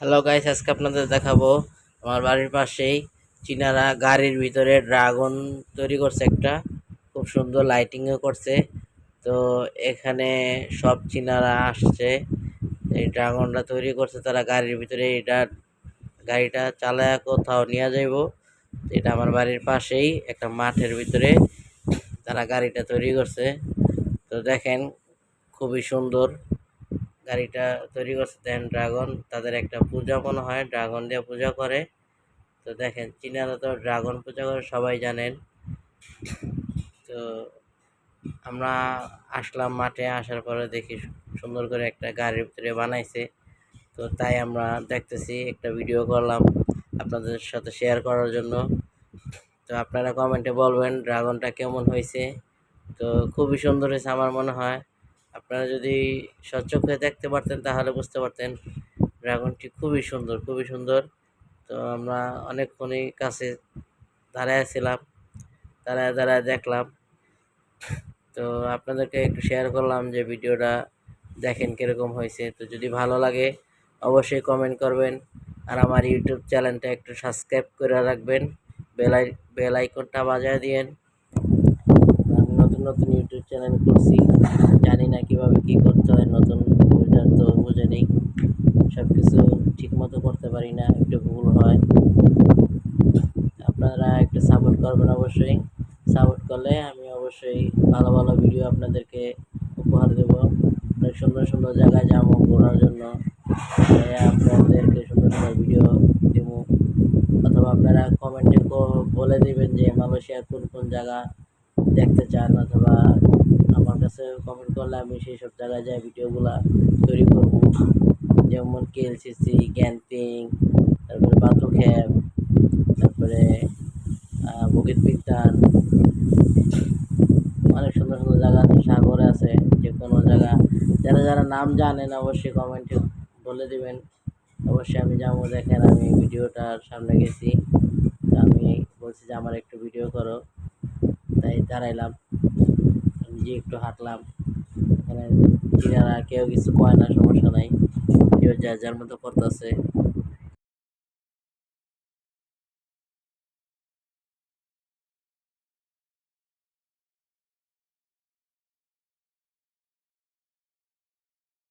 Hello guys আজকে আপনাদের দেখাবো আমার বাড়ির পাশেই চীনারা গাড়ির ভিতরে ড্রাগন তৈরি করছে একটা। খুব সুন্দর লাইটিংও করছে। তো এখানে সব চীনারা আসছে। এই ড্রাগনটা তৈরি করছে তারা গাড়ির ভিতরে। এটা গাড়িটা চালায় কোথাও নিয়ে যাইব। এটা আমার বাড়ির পাশেই একটা মাঠের ভিতরে তারা গাড়িটা তৈরি করছে। তো দেখেন, খুবই সুন্দর। গাড়িটা তৈরি করছে। দেন ড্রাগন তাদের একটা পূজা মনে হয় ড্রাগন দিয়ে পূজা করে। তো দেখেন, চীনারা তো ড্রাগন পূজা করে, সবাই জানেন। তো আমরা আসলাম মাঠে, আসার পরে দেখি সুন্দর করে একটা গাড়ির ভিতরে বানাইছে। তো তাই আমরা দেখতেছি, একটা ভিডিও করলাম আপনাদের সাথে শেয়ার করার জন্য। তো আপনারা কমেন্টে বলবেন ড্রাগনটা কেমন হয়েছে? তো খুবই সুন্দর হয়েছে আমার মনে হয়। আপনারা যদি সচক্ষে দেখতে পারতেন, তাহলে বুঝতে পারতেন ড্রাগনটি খুবই সুন্দর খুবই সুন্দর। তো আমরা অনেকক্ষণই কাছে দাঁড়ায় ছিলাম, দাঁড়ায় দাঁড়ায় দেখলাম। তো আপনাদেরকে একটু শেয়ার করলাম যে ভিডিওটা দেখেন কীরকম হয়েছে। তো যদি ভালো লাগে, অবশ্যই কমেন্ট করবেন। আর আমার ইউটিউব চ্যানেলটা একটু সাবস্ক্রাইব করে রাখবেন। বেলাই বেল আইকনটা বাজায় দিয়েন। নতুন ইউটিউব চ্যানেল করছি। জানি না কীভাবে কী করতে হয়, নতুন ইউজার তো বুঝে নেই। সব কিছু ঠিক মতো করতে পারি না, একটু ভুল হয়। আপনারা একটু সাপোর্ট করবেন অবশ্যই। সাপোর্ট করলে আমি অবশ্যই ভালো ভালো ভিডিও আপনাদেরকে উপহার দেব। অনেক সুন্দর সুন্দর জায়গায় যাব ঘোরার জন্য। আপনাদেরকে সুন্দর সুন্দর ভিডিও দেব। অথবা আপনারা কমেন্টে বলে দেবেন যে মালয়েশিয়ার কোন কোন জায়গা দেখতে চান অথবা আমার কাছে কমেন্ট করলে আমি সেই সব জায়গায় যাই, ভিডিওগুলো তৈরি করব। যেমন কেএলসিসি গ্যানপিং তারপরে বাতুখ্যাপ তারপরে বকিত বিজ্ঞান অনেক সুন্দর সুন্দর জায়গা আছে, সাগরে আছে যে কোনো জায়গা। যারা যারা নাম জানেন অবশ্যই কমেন্টে বলে দিবেন। অবশ্যই আমি যাব, দেখেন আমি ভিডিওটার সামনে গেছি। আমি বলছি যে, আমার একটু ভিডিও করো। দাঁড়াইলাম। নিজে একটু হাঁটলাম। এখানে কেউ কিছু কয় না, সমস্যা নাই। কেউ যার যার মতো করতেছে।